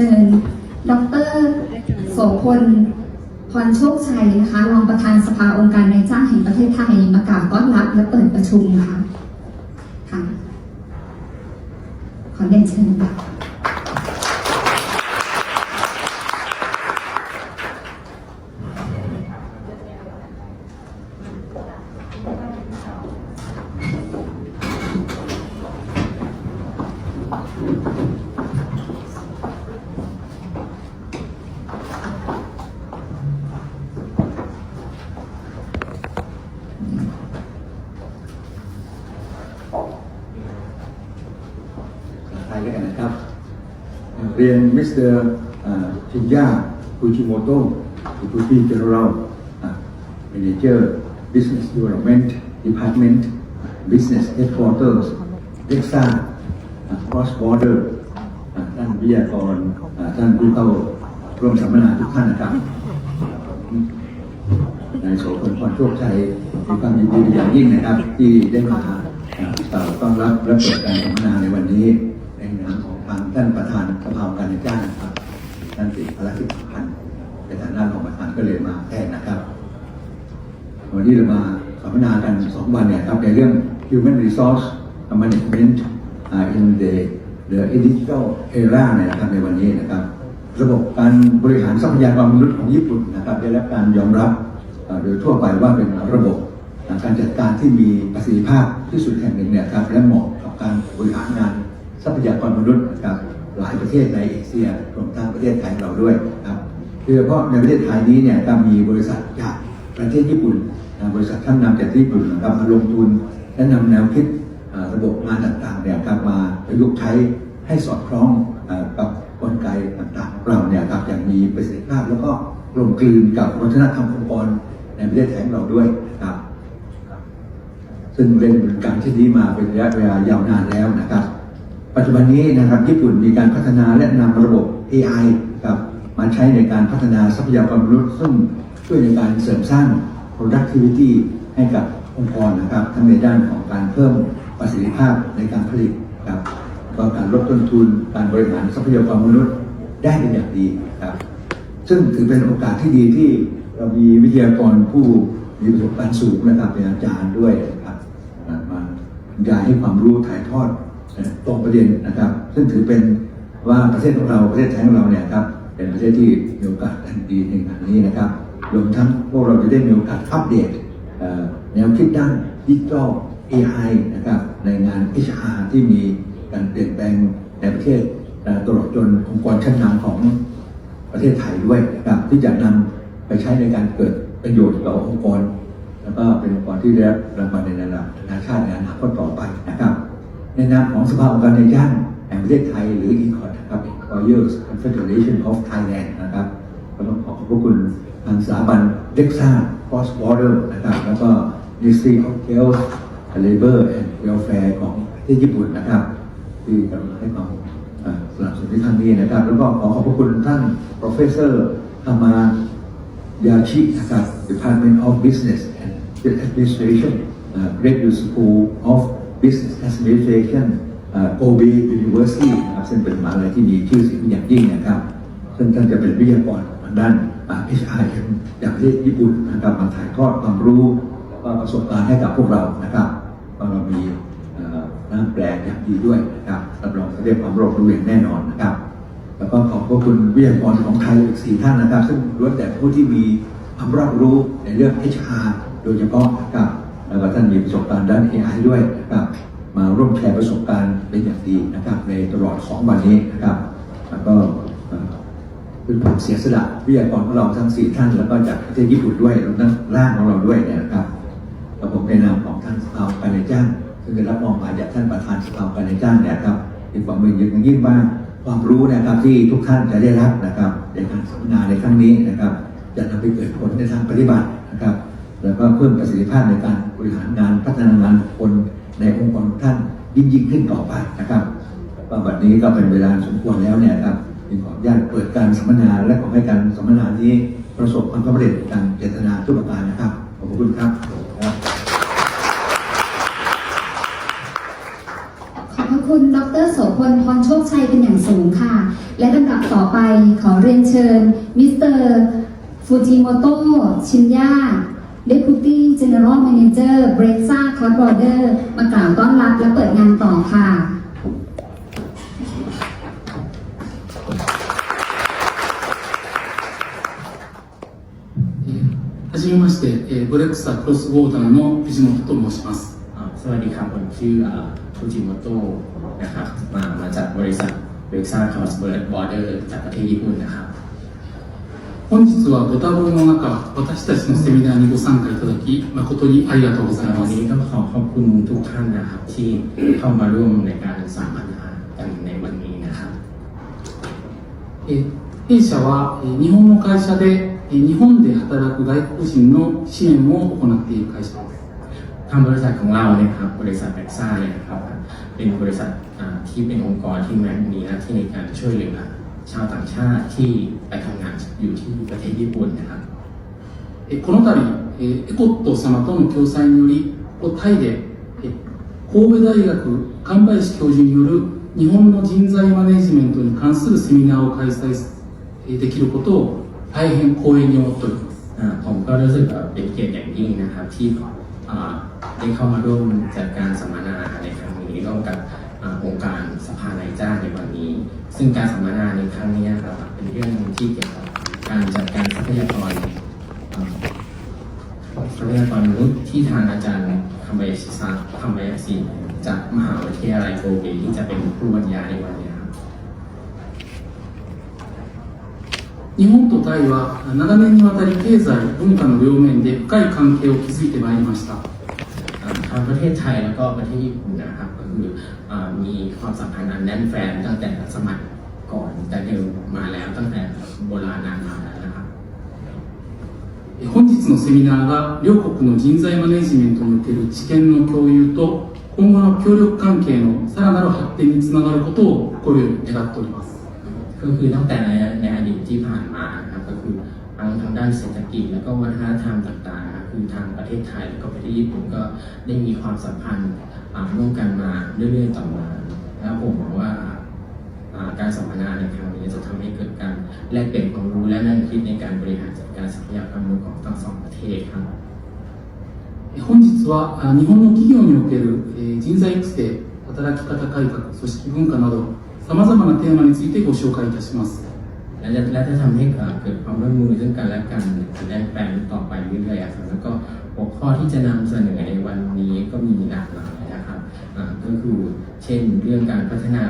เชิญดรโสพลพรโชคชัยนะคะรองประธานสภาองค์การนายจ้างแห่งประเทศไทยมากล่าวต้อนรับและเปิดประชุมค่ะค่ะขอเรียนเชิญค่ะ ด้วยกันนะครับ เรียนมิสเตอร์ชินยาคุชิโมโตะ Deputy General uh, Manager Business Development Department Business Headquarters Dexa uh, Cross Border อะท่านวิทยากรท่านผู้เข้าร่วมสัมมนาทุกท่านนะครับนายโสพลพรโชคชัยมีความยินดีอย่างยิ่งนะครับ ที่ได้มาต่าวต้อนรับและเปิดการสัมมนาในวันนี้ ท่านประธานสภาองค์การจ้างครับท่านติภารกิจสำคัญในฐานะรองประธานก็เลยมาแทนนะครับ วันนี้เรามาสัมมนากันสองวันเนี่ยครับในเรื่อง human resource management in the the digital era เนี่ยนะครับในวันนี้นะครับ ระบบการบริหารทรัพยากรมนุษย์ของญี่ปุ่นนะครับได้รับการยอมรับโดยทั่วไปว่าเป็นระบบการจัดการที่มีประสิทธิภาพที่สุดแห่งหนึ่งเนี่ยครับและเหมาะกับการบริหารงาน ทรัพยากรมนุษย์นะครับหลายประเทศในเอเชียรวมทั้งประเทศไทยเราด้วยครับโดยเฉพาะในประเทศไทยนี้เนี่ยก็มีบริษัทจากประเทศญี่ปุ่นบริษัทท่านนำจากญี่ปุ่นนะครับมาลงทุนและนำแนวคิดระบบงานต่างๆเนี่ยครับมาประยุกต์ใช้ให้สอดคล้องกับกลไกต่างๆของเราเนี่ยครับอย่างมีประสิทธิภาพแล้วก็กลมกลืนกับวัฒนธรรมองค์กรในประเทศไทยของเราด้วยครับซึ่งเป็นการเช่นี้มาเป็นระยะเวลายาวนานแล้วนะครับ ปัจจุบันนี้นะครับญี่ปุ่นมีการพัฒนาและนำระบบ AI ครับมาใช้ในการพัฒนาทรัพยากรมนุษย์ซึ่งช่วยในการเสริมสร้าง productivity ให้กับองค์กรนะครับทั้งในด้านของการเพิ่มประสิทธิภาพในการผลิตครับก็การลดต้นทุน การบริหารทรัพยากรมนุษย์ได้เป็นอย่างดีครับซึ่งถือเป็นโอกาสที่ดีที่เรามีวิทยากรผู้มีประสบการณ์สูงนะครับเป็นอาจารย์ด้วยนะครับมาบรรยายให้ความรู้ถ่ายทอด ตรงประเด็นนะครับ ซึ่งถือเป็นว่าประเทศของเราประเทศไทยของเราเนี่ยครับเป็นประเทศที่มีโอกาสอันดีในงานนี้นะครับรวมทั้งพวกเราจะได้มีโอกาสอัปเดตแนวคิดด้านดิจิทัล AI นะครับในงาน HR ที่มีการเปลี่ยนแปลงในประเทศตลอดจนองค์กรชั้นนำของประเทศไทยด้วยนะครับที่จะนำไปใช้ในการเกิดประโยชน์กับองค์กร แล้วก็เป็นองค์กรที่ได้รับรางวัลในระดับนานาชาติในอนาคตต่อไปนะครับ ในนามของสภาองค์การในยจ้างแห่งประเทศไทยหรือ e c o t นะครับ Employers Confederation of Thailand นะครับก็ต้องขอขอบพระคุณทางสถาบันเด็กซ่า Cross Border นะครับ แล้วก็ Ministry of Health Labor and Welfare ของประเทศญี่ปุ่นนะครับ ที่กำลังให้ความสนับสนุนในครั้งนี้นะครับ แล้วก็ขอขอบพระคุณท่าน professor ธรรมายาชินะครับ Department of Business and Administration Graduate School of Business Administration uh, OB University นะครับซึ่งเป็นมหาลัยที่มีชื่อเสียงอย่างยิ่งนะครับซึ่งท่านจะเป็นวิทยากรทางด้านอ่า HRM จากประเทศญี่ปุ่นนะครับมาถ่ายทอดความรู้แล้วก็ประสบการณ์ให้กับพวกเรานะครับเรามีน้ำแปลอย่างดีด้วยนะครับรับรองจะได้ความรอบรู้อย่างแน่นอนนะครับ แล้วก็ขอบพระคุณวิทยากรของไทยอีกสี่ท่านนะครับ ซึ่งล้วนแต่ผู้ที่มีความรอบรู้ในเรื่อง HR โดยเฉพาะนะครับ แล้วก็ท่านมีประสบการณ์ด้าน AI ด้วยนะครับมาร่วมแชร์ประสบการณ์เป็นอย่างดีนะครับ ในตลอดสองวันนี้นะครับ แล้วก็เอ่อเป็นความเสียสละวิทยากรของเราทั้งสี่ท่าน แล้วก็จากประเทศญี่ปุ่นด้วยรวมทั้งร่างของเราด้วยเนี่ยนะครับแล้วผมในนามของท่านสภาการในจ้างซึ่งได้รับมอบหมายจากท่านประธานสภาการในจ้างเนี่ยครับมีความมือยิ่งยิ่งว่าความรู้นะครับที่ทุกท่านจะได้รับนะครับในการสัมมนาในครั้งนี้นะครับ จะนำไปเกิดผลในทางปฏิบัตินะครับ แล้วก็เพิ่มประสิทธิภาพในการบริหารงานพัฒนางานคนในองค์กรท่านยิ่งยิ่งขึ้นต่อไปนะครับว่าบัดนี้ก็เป็นเวลาสมควรแล้วเนี่ยครับจึงขออนุญาตเปิดการสัมมนาและขอให้การสัมมนานี้ประสบความสำเร็จตามเจตนาทุกประการนะครับ ขอบคุณครับขอบพระคุณดรรโสพลพรโชคชัยเป็นอย่างสูงค่ะ และลำดับต่อไปขอเรียนเชิญ มิสเตอร์ฟูจิโมโตะชินยา Deputy General Manager b r e x a Cross Border มากล่าวต้อนรับและเปิดงานต่อค่ะ えーはじめまして、えーブレックサクロスボーダーの藤本と申します。 อ่าสวัสดีครับผมชื่อฟูจิโมโตะนะครับมามาจากบริษัทเบกซ่าคอสเบิร์ดบอร์เดอร์จากประเทศญี่ปุ่นนะครับ 本日はご多忙の中、私たちのセミナーにご参加いただき、誠にありがとうございます。วันนี้ต้องขอขอบคุณทุกท่านนะครับที่เข้ามาร่วมในการสัมมนาวันนี้นะครับ弊社は日本の会社で日本で働く外国人の支援を行っている会社です。ทางบริษัทของเราเนี่ยครับบริษัทแม็กซ่าเนี่ยครับเป็นบริษัทที่เป็นองค์กรที่มีหน้าที่ในการช่วยเหลือ ชこの度エコット様との共催によりタイで神戸大学神林教授による日本の人材マネジメントに関するセミナーを開催できることを大変光栄に思っております。 อ่าองค์การสภานายจ้างในวันนี้ ซึ่งการสัมมนาในครั้งนี้ครับเป็นเรื่องที่เกี่ยวกับการจัดการทรัพยากรอ่าทรัพยากรมนุษย์ที่ทางอาจารย์คำบายชิซาคำบายชิจากมหาวิทยาลัยโกเบที่จะเป็นผู้บรรยายในวันนี้ครับ 日本とタイは長年にわたり経済、文化の両面で深い関係を築いてまいりました。 อ่าทั้งประเทศไทยแล้วก็ประเทศญี่ปุ่นนะครับก็คืออามีความสัมพันธ์อันแน่นแฟนตั้งแต่สมัยก่อนแต่เดิมมาแล้วตั้งแต่โบราณนานมาแล้วนะครับ えー本日のセミナーが両国の人材マネジメントにおける知見の共有と今後の協力関係のさらなる発展につながることを心より願っております。 ก็คือตั้งแต่ในในอดีตที่ผ่านมานะครับก็คือทั้งทางด้านเศรษฐกิจแล้วก็วัฒนธรรมต่างๆนะ ือทางประเทศไทยแล้วก็ประเทศญี่ปุ่นก็ได้มีความสัมพันธ์ร่วมกันมาเรื่อยๆต่อมาแล้วผมหวังว่าการสัมมนาในครั้งนี้จะทำให้เกิดการแลกเปลี่ยนความรู้และแนวคิดในการบริหารจัดการทรัพยากรมนุษย์ของทั้งสองประเทศครับ本日は日本の企業における人材育成、働き方改革、組織文化など、さまざまなテーマについてご紹介いたします。 และจะและจะทำให้เกิดความร่วมมือซึ่งกันและกันและแปลงต่อไปเรื่อยๆอะครับแล้วก็หัวข้อที่จะนำเสนอในวันนี้ก็มีหลากหลายนะครับอ่าก็คือเช่นเรื่องการพัฒนา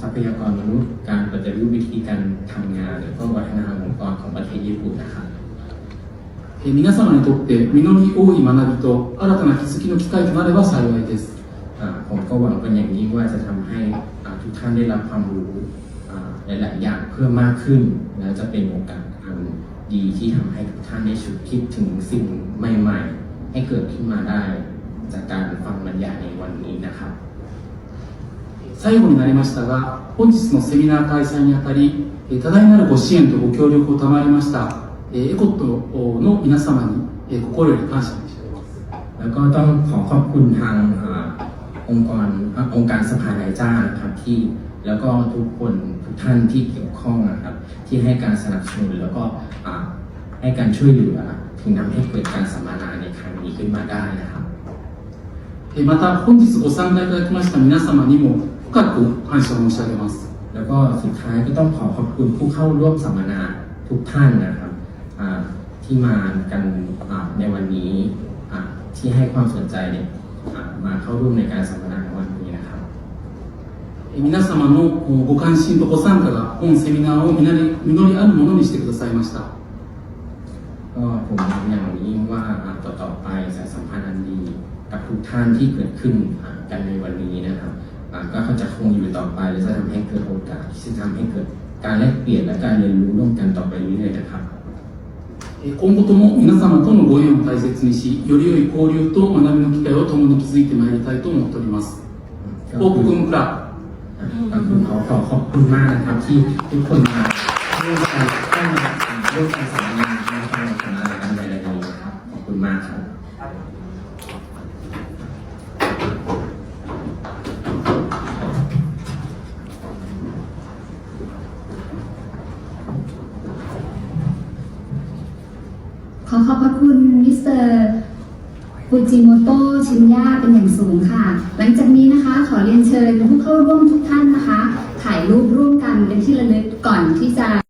ทรัพยากรมนุษย์ การปฏิรูปวิธีการทำงานแล้วก็วัฒนธรรมองค์กรของประเทศญี่ปุ่นนะครับ えー皆様にとって実り多い学びと新たな気づきの機会となれば幸いです。 อ่าผมก็หวังเป็นอย่างยิ่งว่าจะทำให้อ่าทุกท่านได้รับความรู้อ่า หลายๆอย่างเพื่อมากขึ้น และจะเป็นโอกาสอันดีที่ทำให้ทุกท่านได้ฉุดคิดถึงสิ่งใหม่ ๆ ให้เกิดขึ้นมาได้ จากการฟังบรรยายในวันนี้นะครับ最後になりましたが本日のセミナー開催にあたり多大なるご支援とご協力を賜りましたエコットの皆様に心より感謝申し上げますแล้วก็ต้องขอขอบคุณทางองค์กรองค์การสภาหลายจ้างครับที่ แล้วก็ทุกคนทุกท่านที่เกี่ยวข้องนะครับ ที่ให้การสนับสนุนแล้วก็อ่าให้การช่วยเหลือถึงทำให้เกิดการสัมมนาในครั้งนี้ขึ้นมาได้นะครับ えーまた、本日ご参加いただきました皆様にも深く感謝を申し上げます。 แล้วก็สุดท้ายก็ต้องขอขอบคุณผู้เข้าร่วมสัมมนาทุกท่านนะครับอ่าที่มากันอ่าในวันนี้อ่าที่ให้ความสนใจเนี่ยอ่ามาเข้าร่วมในการสัมมนา นา 皆様のご関心とご参加が本セミナーを実り,のりあるものにしてくださいました。ก็เขาจะคงอยู่ต่อไปและจะทำให้เกิดโอกาสที่จะทำให้เกิดการแลกเปลี่ยนและการเรียนรู้ร่วมกันต่อไปนี้เลยนะครับ今後とも皆様とのご縁を大切にし、より良い交流と学びの機会を共に築いてまいりたいと思っております。 ขอขอขอบคุณมากนะครับที่ทุกคนมาร่วมกันตั้งร่วมกันสานงานมนทำะานกันในระดับครับขอบคุณมากครับขอขอบพระคุณมิสเตอร์ ฟูจิโมโตะชินยาเป็นอย่างสูงค่ะ หลังจากนี้นะคะขอเรียนเชิญผู้เข้าร่วมทุกท่านนะคะ ถ่ายรูปร่วมกันเป็นที่ระลึกก่อนที่จะ